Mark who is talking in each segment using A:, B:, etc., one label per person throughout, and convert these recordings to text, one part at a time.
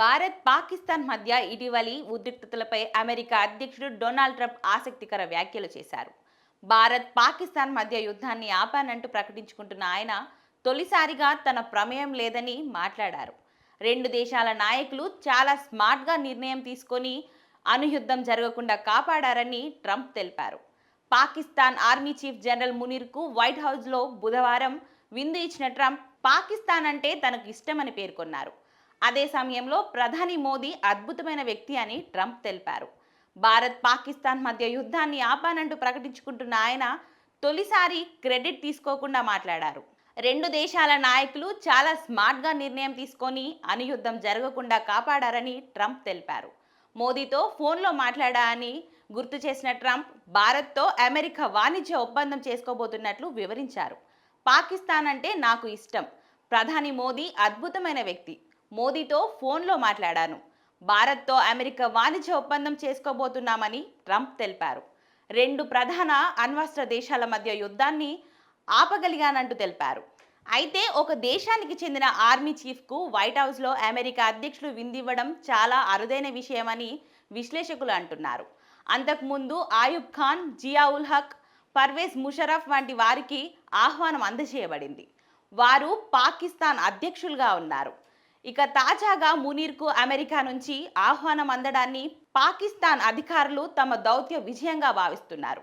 A: భారత్ పాకిస్తాన్ మధ్య ఇటీవలి ఉద్రిక్తతలపై అమెరికా అధ్యక్షుడు డొనాల్డ్ ట్రంప్ ఆసక్తికర వ్యాఖ్యలు చేశారు. భారత్ పాకిస్తాన్ మధ్య యుద్ధాన్ని ఆపానంటూ ప్రకటించుకుంటున్న ఆయన తొలిసారిగా తన ప్రమేయం లేదని మాట్లాడారు. రెండు దేశాల నాయకులు చాలా స్మార్ట్గా నిర్ణయం తీసుకొని అనుయుద్ధం జరగకుండా కాపాడారని ట్రంప్ తెలిపారు. పాకిస్తాన్ ఆర్మీ చీఫ్ జనరల్ మునీర్కు వైట్ హౌస్లో బుధవారం విందు ఇచ్చిన ట్రంప్ పాకిస్తాన్ అంటే తనకు ఇష్టమని పేర్కొన్నారు. అదే సమయంలో ప్రధాని మోదీ అద్భుతమైన వ్యక్తి అని ట్రంప్ తెలిపారు. భారత్ పాకిస్తాన్ మధ్య యుద్ధాన్ని ఆపానంటూ ప్రకటించుకుంటున్న ఆయన తొలిసారి క్రెడిట్ తీసుకోకుండా మాట్లాడారు. రెండు దేశాల నాయకులు చాలా స్మార్ట్గా నిర్ణయం తీసుకొని అనుయుద్ధం జరగకుండా కాపాడారని ట్రంప్ తెలిపారు. మోదీతో ఫోన్లో మాట్లాడా అని గుర్తు చేసిన ట్రంప్ భారత్తో అమెరికా వాణిజ్య ఒప్పందం చేసుకోబోతున్నట్లు వివరించారు. పాకిస్తాన్ అంటే నాకు ఇష్టం. ప్రధాని మోదీ అద్భుతమైన వ్యక్తి. మోదీతో ఫోన్లో మాట్లాడాను. భారత్తో అమెరికా వాణిజ్య ఒప్పందం చేసుకోబోతున్నామని ట్రంప్ తెలిపారు. రెండు ప్రధాన అణ్వస్త్ర దేశాల మధ్య యుద్ధాన్ని ఆపగలిగానంటూ తెలిపారు. అయితే ఒక దేశానికి చెందిన ఆర్మీ చీఫ్కు వైట్ హౌస్లో అమెరికా అధ్యక్షుడు విందివ్వడం చాలా అరుదైన విషయమని విశ్లేషకులు అంటున్నారు. అంతకుముందు ఆయుబ్ ఖాన్ జియావుల్ హక్ పర్వేజ్ ముషరఫ్ వంటి వారికి ఆహ్వానం అందజేయబడింది. వారు పాకిస్తాన్ అధ్యక్షులుగా ఉన్నారు. ఇక తాజాగా మునీర్కు అమెరికా నుంచి ఆహ్వానం అందడాన్ని పాకిస్తాన్ అధికారులు తమ దౌత్య విజయంగా భావిస్తున్నారు.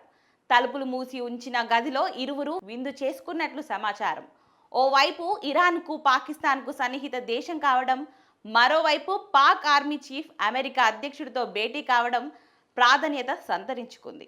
A: తలుపులు మూసి ఉంచిన గదిలో ఇరువురు విందు చేసుకున్నట్లు సమాచారం. ఓవైపు ఇరాన్కు పాకిస్తాన్కు సన్నిహిత దేశం కావడం మరోవైపు పాక్ ఆర్మీ చీఫ్ అమెరికా అధ్యక్షుడితో భేటీ కావడం ప్రాధాన్యత సంతరించుకుంది.